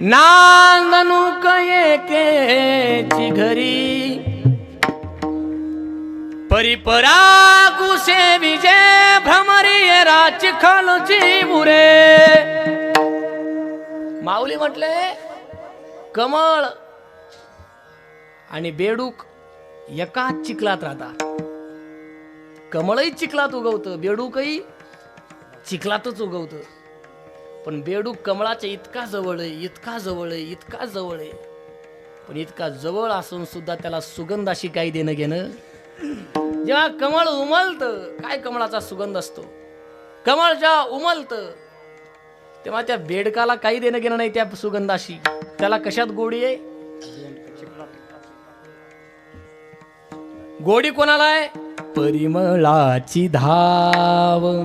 नांदणूक एकेची घरी परिपरा कुसे विजय भ्रमरी राची खालची बुरे माऊली म्हटले कमळ आणि बेडूक एकाच चिखलात राहता. कमळही चिखलात उगवतं बेडूकही चिखलातच उगवतं. पण बेडूक कमळाच्या इतका जवळ आहे इतका जवळ आहे इतका जवळ आहे. पण इतका जवळ असून सुद्धा त्याला सुगंधाशी काही देणं घेणं. जेव्हा कमळ उमलत काय कमळाचा सुगंध असतो? कमळ जेव्हा उमलत तेव्हा त्या बेडकाला काही देणं घेणं नाही त्या सुगंधाशी. त्याला कशात गोडी आहे? गोडी कोणाला आहे? परिमळाची धाव.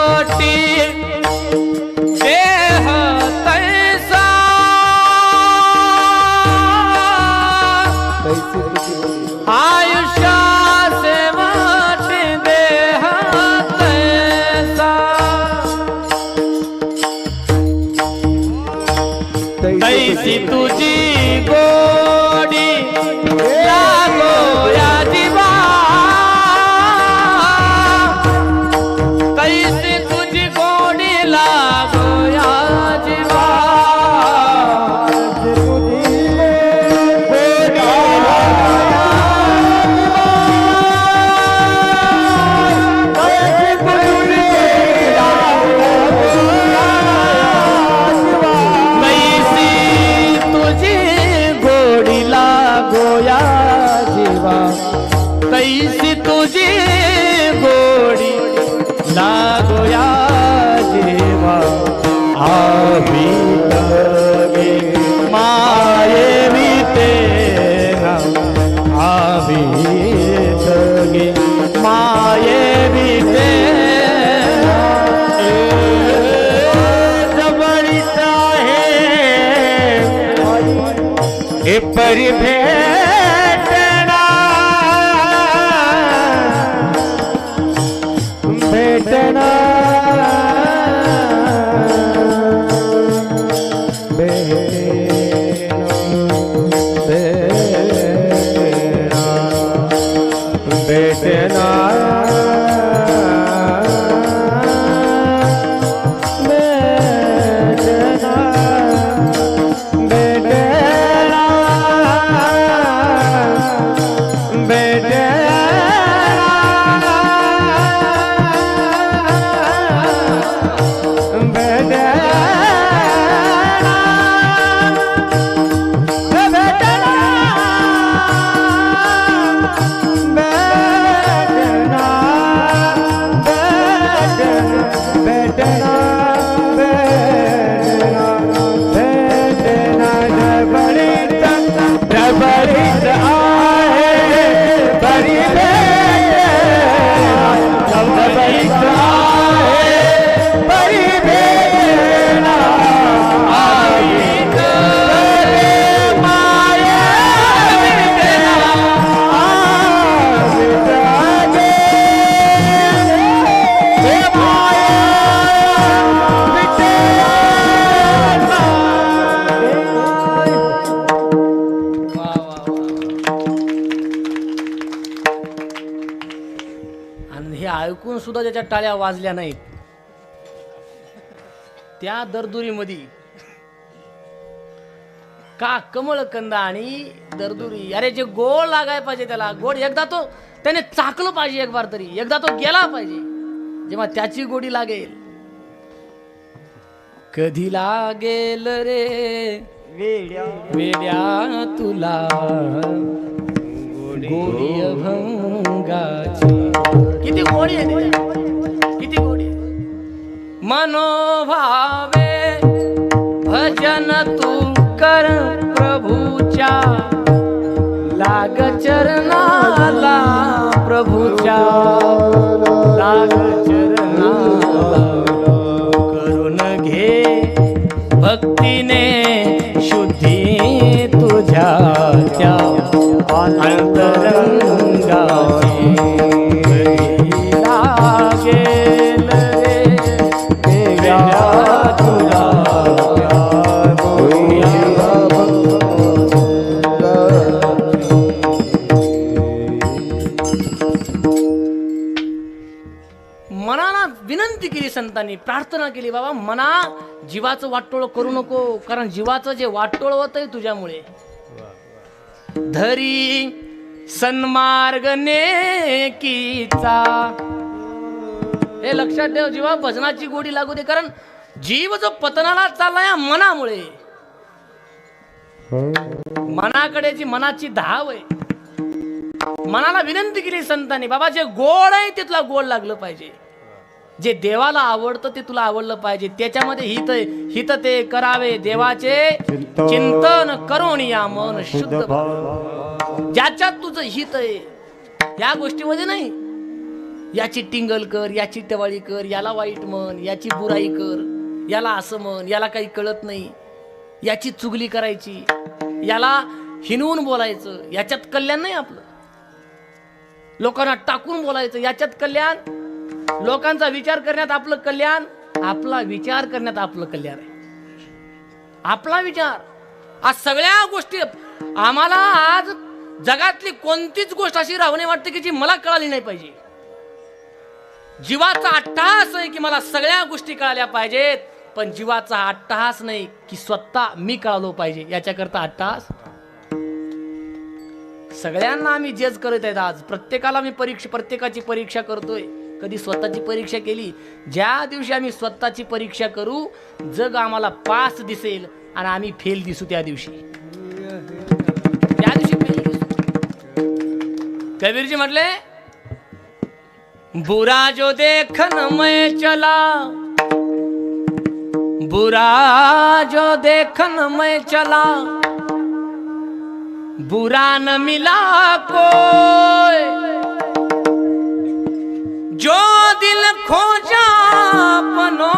तैसी तुझी गोडी लागो हे परिभेटना सुद्धा त्याच्या टाळ्या वाजल्या नाहीत. त्या दरदुरीमध्ये का कमळ कंदा आणि दरदुरी. अरे जे गोड लागाय पाहिजे त्याला गोड एकदा तो त्याने चाकलं पाहिजे एक बार तरी एकदा तो गेला पाहिजे. जेव्हा त्याची गोडी लागेल. कधी लागेल रे? वेड्या. तुला. गोडी. अभंगाची. किती गोडी आहे. किती गोडी मनोभावे भजन तू कर प्रभूच्या. लाग चरणाला प्रभूच्या. लाग चरणाला करून घे. भक्तीने शुद्धी तू मनाला विनंती केली संतांनी प्रार्थना केली बाबा मना जीवाचं वाटोळ करू नको कारण जीवाचं जे वाटोळ होत आहे तुझ्यामुळे. धरी सन्मार्ग नेकीचा. हे लक्षात ठेव जीवा भजनाची गोडी लागू दे कारण जीव जो पतनाला चालला या मनामुळे. मनाकडे जी मनाची धाव आहे मनाला विनंती केली संतांनी बाबा जे गोड आहे तिथला गोड लागलं पाहिजे. जे देवाला आवडतं ते तुला आवडलं पाहिजे. त्याच्यामध्ये हित हित ते करावे. देवाचे चिंतन. करून या मन शुद्ध. ज्याच्यात तुझं हित आहे या गोष्टीमध्ये नाही. याची टिंगल कर याची टवाळी कर याला वाईट म्हण याची बुराई कर याला असं म्हण याला काही कळत नाही. याची चुगली करायची याला हिनवून बोलायचं याच्यात कल्याण नाही आपलं. लोकांना टाकून बोलायचं याच्यात कल्याण लोकांचा विचार करण्यात आपलं कल्याण आपला विचार करण्यात आपलं कल्याण आहे. आपला विचार. आज सगळ्या गोष्टी आम्हाला आज जगातली कोणतीच गोष्ट अशी राहणे वाटते की जी मला कळाली नाही पाहिजे. जीवाचा अट्टहास आहे की मला सगळ्या गोष्टी कळाल्या पाहिजेत पण जीवाचा अट्टहास नाही की स्वतः मी कळालो पाहिजे याच्याकरता अट्टहास? सगळ्यांना आम्ही जज करत आहेत आज. प्रत्येकाला मी परीक्षा प्रत्येकाची परीक्षा करतोय. कधी स्वतःची परीक्षा केली ज्या दिवशी आम्ही स्वतःची परीक्षा करू जग आम्हाला पास दिसेल आणि आम्ही फेल दिसू त्या दिवशी. त्या दिवशी फेल दिसू. कबीरजी म्हटले बुरा जो देखन मैं चला बुरा जो देखन मैं चला बुरा न मिला कोई जो दिल खोजा पनो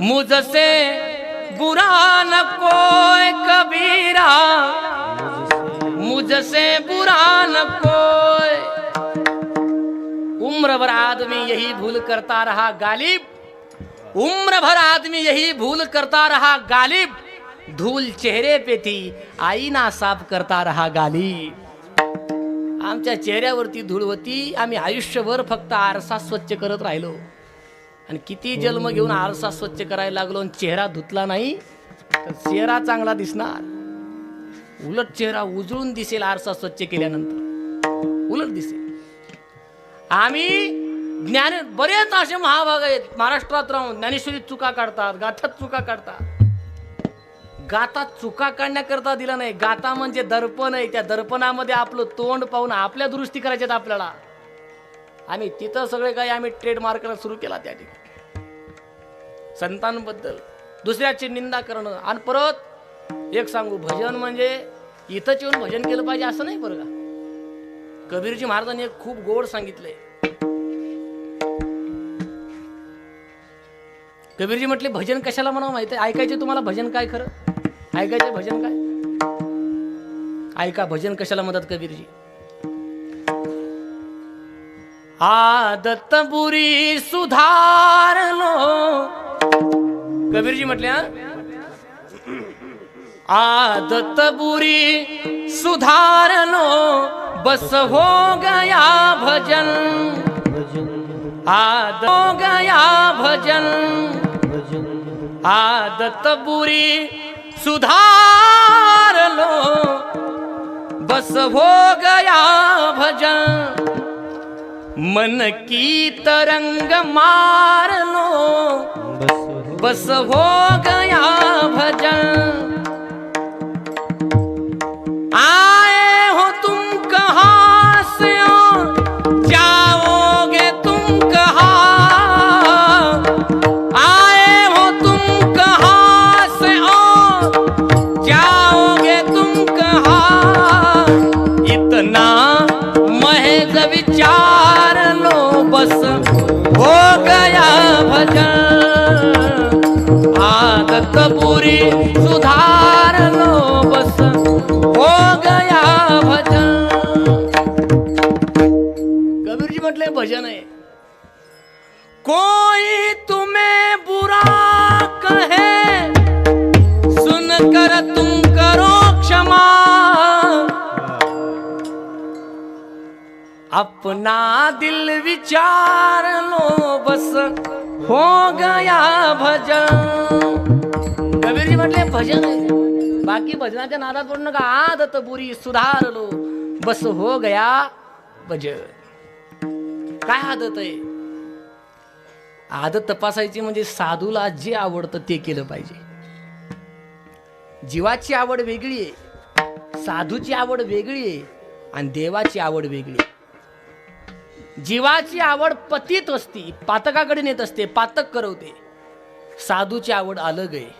मुझसे बुरा न कोई कबीरा। मुझसे बुरा न कोई। उम्र भर आदमी यही भूल करता रहा गालिब। उम्र भर आदमी यही भूल करता रहा गालिब। धूल चेहरे पे थी, आईना साफ़ करता रहा गालिब। आमच्या चेहऱ्यावरती धूळ होती. आम्ही आयुष्यभर फक्त आरसा स्वच्छ करत राहिलो. आणि किती जन्म घेऊन आरसा स्वच्छ करायला लागलो आणि चेहरा धुतला नाही तर चेहरा चांगला दिसणार. उलट चेहरा उजळून दिसेल आरसा स्वच्छ केल्यानंतर. उलट दिसेल. आम्ही ज्ञान बरेच असे महाभाग आहेत. महाराष्ट्रात राहून ज्ञानेश्वरी चुका काढतात गाथात चुका काढतात. गाता चुका काढण्याकरता दिला नाही. गाता म्हणजे दर्पण आहे. त्या दर्पणामध्ये आपलं तोंड पाहून आपल्या दुरुस्ती करायच्यात आपल्याला. आम्ही तिथं सगळे काही आम्ही ट्रेडमार्क सुरू केला त्या ठिकाणी. संतांबद्दल. दुसऱ्याची निंदा करणं. आणि परत एक सांगू भजन म्हणजे इथंच येऊन भजन केलं पाहिजे असं नाही बरं का? कबीरजी महाराजांनी एक खूप गोड सांगितलंय. कबीरजी म्हटले भजन कशाला म्हणावं माहिती आहे? ऐकायचे तुम्हाला भजन काय खरं? ऐकायचे भजन काय? ऐका भजन कशाला म्हणतात कबीरजी आदत बुरी सुधारलो. कबीरजी म्हटल्या हा? आदत बुरी सुधारलो. बस हो गया भजन. आदत हो गया भजन. आदत बुरी सुधार लो बस हो गया भजन मन की तरंग मार लो. बस हो गया भजन. आ भजन आदत पुरी सुधारलो बस हो गया भजन। कबीरजी म्हटले भजन आहे. कोई तुम्हें बुरा कहे सुन कर तुम करो क्षमा। अपना दिल विचार लो बस। हो गया भजन. कबीरजी म्हटले भजन आहे. बाकी भजनाच्या नादात पडू नका. आदत बुरी सुधारलो. बस हो गया भजन. काय आदत आहे? आदत तपासायची म्हणजे साधूला जे आवडतं ते केलं पाहिजे. जीवाची आवड वेगळी आहे. साधूची आवड वेगळी आहे आणि देवाची आवड वेगळी जीवाची आवड पतीत असती पातकाकडे नेत असते पातक करवते. साधूची आवड अलग आहे.